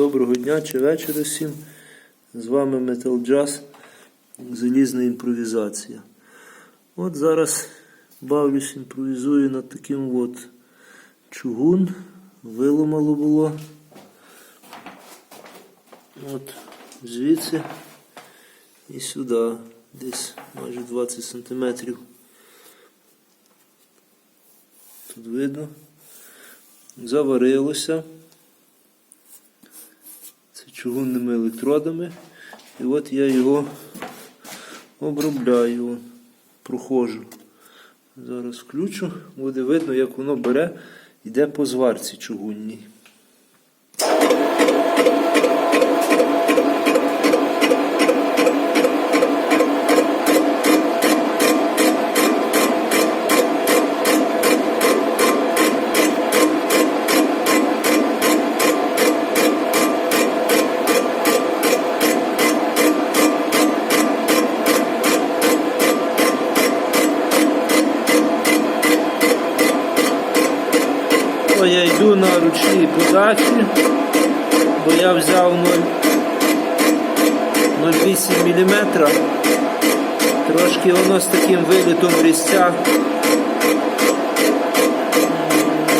Доброго дня чи вечора всім. З вами Metal Jazz, залізна імпровізація. От зараз бавлюсь, імпровізую над таким от чугун. Виломало було. От звідси і сюди, десь майже 20 сантиметрів. Тут видно. Заварилося. Чугунними електродами. І от я його обробляю, проходжу. Зараз включу, буде видно, як воно бере, йде по зварці чугунній. Я йду на ручній подачі, бо я взяв 0,8 мм. Трошки воно з таким вилітом різця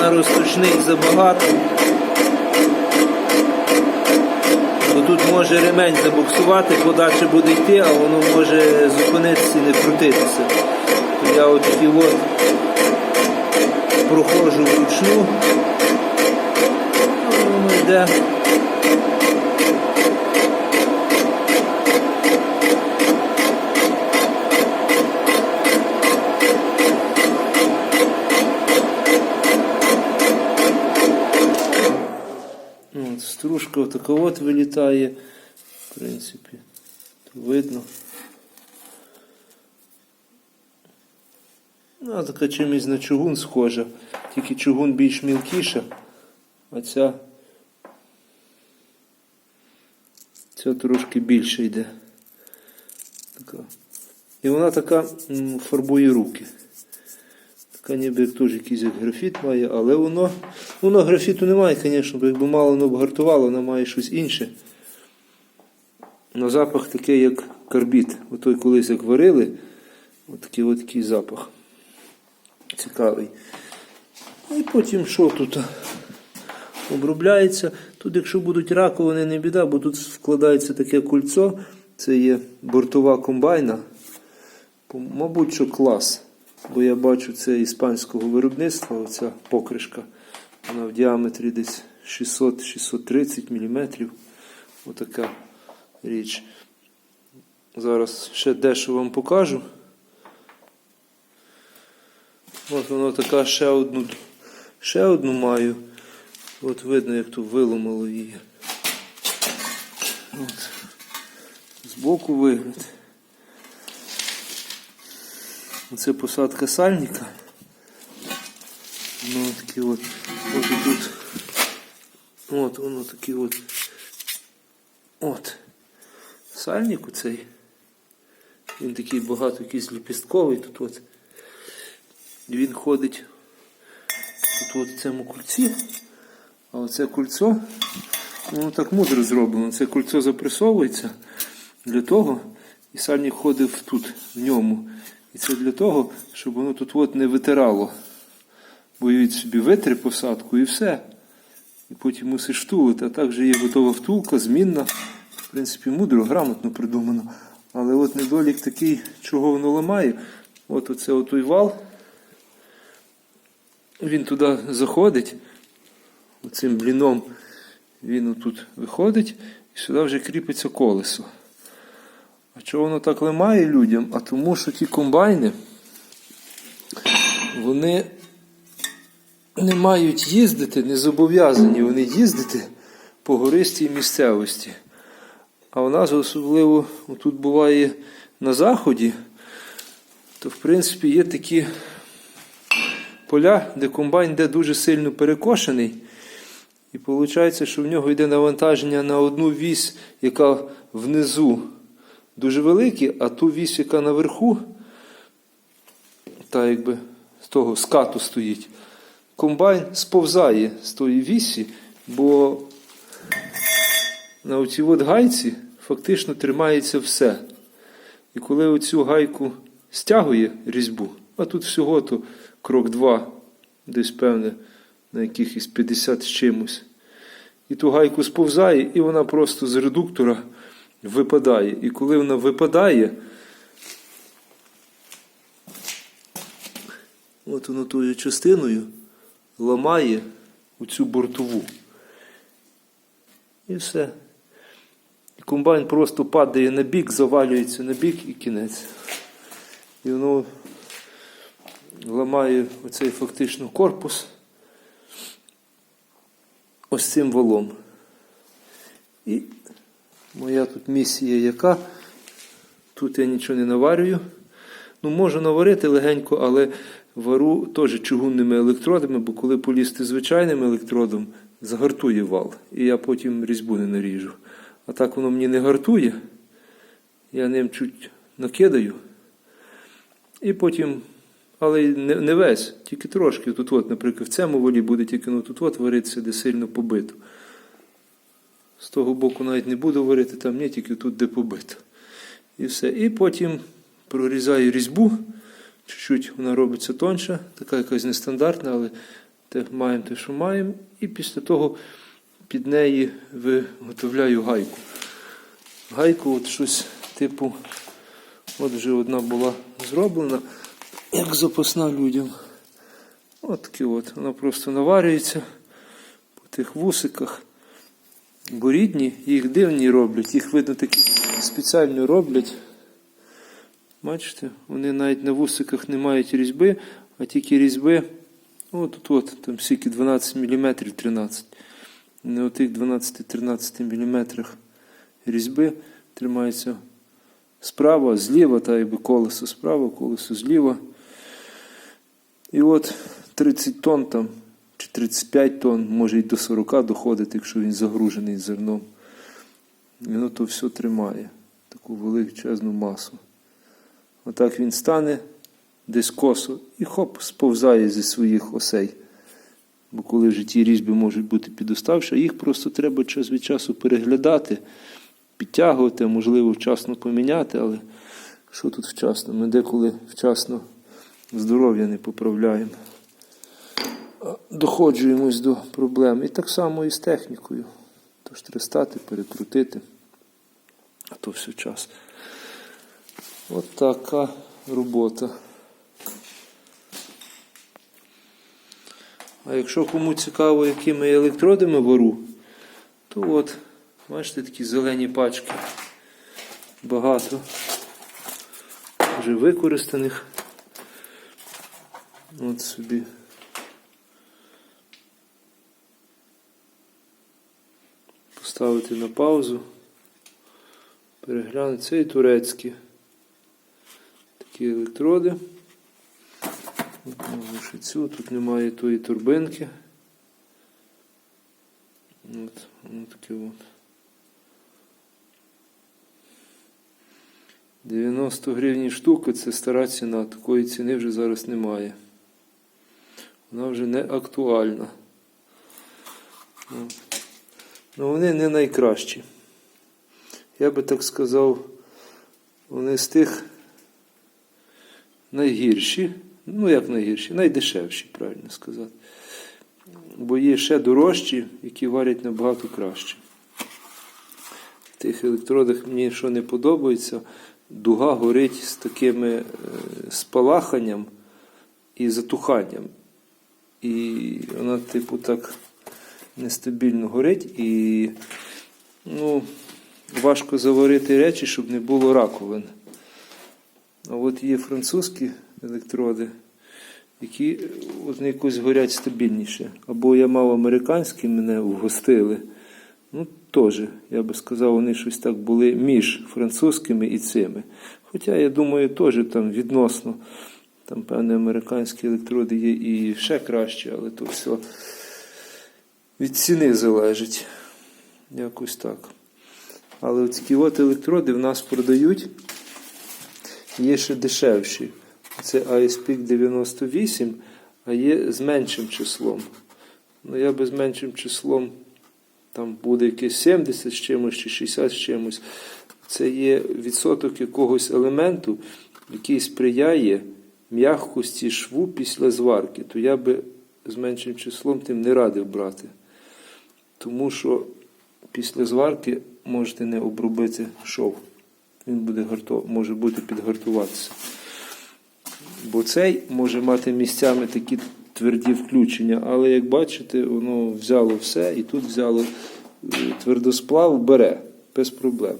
на розточний забагато. Бо тут може ремень забуксувати, подача буде йти, а воно може зупинитися і не крутитися. Я от такі от проходжу вручну, воно йде. Стружка отака от вилітає, в принципі, видно. Ну, а така чимось на чугун схожа, тільки чугун більш мілкіша, а ця, ця трошки більше йде. Така. І вона така фарбує руки. Така ніби теж якийсь як графіт має, але воно, воно графіту немає, звісно, бо якби мало воно б гартувало, воно має щось інше. На запах такий, як карбіт. Отой колись як варили, отакий от такий запах. Цікавий. І потім що тут обробляється. Тут, якщо будуть раковини, не біда, бо тут вкладається таке кульцо. Це є бортова комбайна. Мабуть, що клас. Бо я бачу це іспанського виробництва, оця покришка. Вона в діаметрі десь 600-630 мм. Отака річ. Зараз ще дещо вам покажу. От воно така ще одну, ще одну маю. От видно, як тут виломало її. От. Збоку вигляд. Це посадка сальника. Ну, такі от, от тут. От воно такий от. От. Сальник оцей. Він такий багато якийсь ліпістковий тут от. Він ходить тут от в цьому кульці. А оце кульцо, воно так мудро зроблено. Це кульцо запресовується для того, і сальник ходив тут, в ньому. І це для того, щоб воно тут от не витирало. Бо від собі витри посадку і все. І потім мусиш втулити. А також є готова втулка, змінна. В принципі, мудро, грамотно придумано. Але от недолік такий, чого воно ламає. От оце отой вал. Він туди заходить. Оцим бліном він отут виходить і сюди вже кріпиться колесо. А чого воно так ламає людям? А тому, що ті комбайни, вони не мають їздити, не зобов'язані вони їздити по гористій місцевості. А у нас особливо тут буває на заході, то в принципі є такі поля, де комбайн йде дуже сильно перекошений. І виходить, що в нього йде навантаження на одну вісь, яка внизу дуже великі, а ту вісь, яка наверху, та якби з того скату стоїть, комбайн сповзає з тої вісі, бо на оцій от гайці фактично тримається все. І коли оцю гайку стягує різьбу, а тут всього то крок 2, десь певне, на якихось 50 з чимось. І ту гайку сповзає, і вона просто з редуктора випадає. І коли вона випадає, от воно тою частиною ламає оцю бортову. І все. І комбайн просто падає на бік, завалюється на бік і кінець. І воно ламає оцей фактично корпус ось цим валом. І моя тут місія яка? Тут я нічого не наварюю. Ну, можу наварити легенько, але вару теж чугунними електродами, бо коли полізти звичайним електродом, загартує вал. І я потім різьбу не наріжу. А так воно мені не гартує. Я ним чуть накидаю. І потім, але не, не весь, тільки трошки. Тут, от, наприклад, в цьому волі буде тільки ну, тут от варитися, де сильно побито. З того боку навіть не буду варити, там ні, тільки тут, де побито. І все. І потім прорізаю різьбу. Чуть-чуть вона робиться тонша, така якась нестандартна, але те, маємо те, що маємо. І після того під неї виготовляю гайку. Гайку, от щось типу, от вже одна була зроблена, як запасна людям. От такі от. Вона просто наварюється по тих вусиках. Бо рідні, їх дивні роблять, їх видно такі спеціально роблять. Бачите, вони навіть на вусиках не мають різьби, а тільки різьби. От тут, от, там скільки 12 мм 13. На отих 12-13 мм різьби тримається справа, зліва, та якби колесо справа, колесо зліва. І от 30 тонн там, чи 35 тонн, може й до 40 доходить, якщо він загружений зерном. І воно то все тримає, таку величезну масу. Отак він стане десь косо і хоп, сповзає зі своїх осей. Бо коли в житті різьби можуть бути підоставші, їх просто треба час від часу переглядати, підтягувати, можливо, вчасно поміняти, але що тут вчасно? Ми деколи вчасно здоров'я не поправляємо. Доходжуємось до проблем. І так само і з технікою. Тож треба стати, перекрутити, а то все час. От така робота. А якщо кому цікаво, якими електродами вару, то от, бачите, такі зелені пачки. Багато вже використаних. От собі. Поставити на паузу. Переглянути. Це і турецькі такі електроди. Ще цю, тут немає тої турбинки. От, воно таке от. 90 гривень штука це стара ціна, такої ціни вже зараз немає. Вона вже не актуальна. Ну вони не найкращі. Я би так сказав, вони з тих найгірші, ну як найгірші, найдешевші, правильно сказати. Бо є ще дорожчі, які варять набагато краще. В тих електродах мені що не подобається, дуга горить з такими е, спалаханням і затуханням. І вона, типу, так нестабільно горить і ну, важко заварити речі, щоб не було раковин. А от є французькі електроди, які от якось горять стабільніше. Або я мав американські, мене вгостили. Ну, теж, я би сказав, вони щось так були між французькими і цими. Хоча, я думаю, теж там відносно, там, певні американські електроди є і ще краще, але то все від ціни залежить. Якось так. Але такі от електроди в нас продають. Є ще дешевші. Це ISP 98, а є з меншим числом. Ну, я би з меншим числом там буде якесь 70 з чимось чи 60 з чимось. Це є відсоток якогось елементу, який сприяє м'якості шву після зварки, то я би з меншим числом тим не радив брати. Тому що після зварки можете не обробити шов. Він буде гарто, може бути підгартуватися. Бо цей може мати місцями такі тверді включення, але як бачите, воно взяло все і тут взяло е, твердосплав бере без проблем.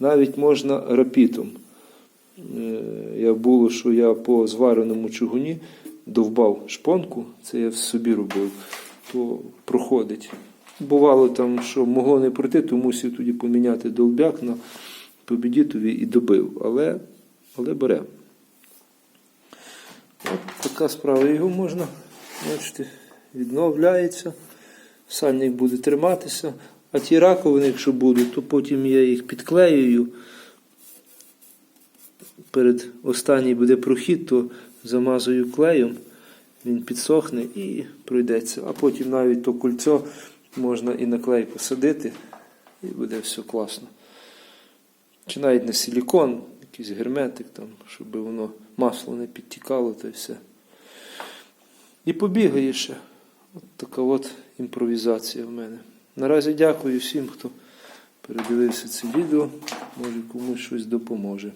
Навіть можна рапітом. Е, Я було, що я по звареному чугуні довбав шпонку, це я в собі робив, то проходить. Бувало там, що могло не пройти, то мусив тоді поміняти долбяк на побідітові і добив. Але, але бере. От така справа. Його можна, бачите, відновляється. Сальник буде триматися. А ті раковини, якщо будуть, то потім я їх підклеюю. Перед останній буде прохід, то замазую клеєм, він підсохне і пройдеться. А потім навіть то кольцо можна і на клей посадити, і буде все класно. Чи навіть на силікон, якийсь герметик, там, щоб воно масло не підтікало, то й все. І побігає ще. От така от імпровізація в мене. Наразі дякую всім, хто передивився це відео. Може комусь щось допоможе.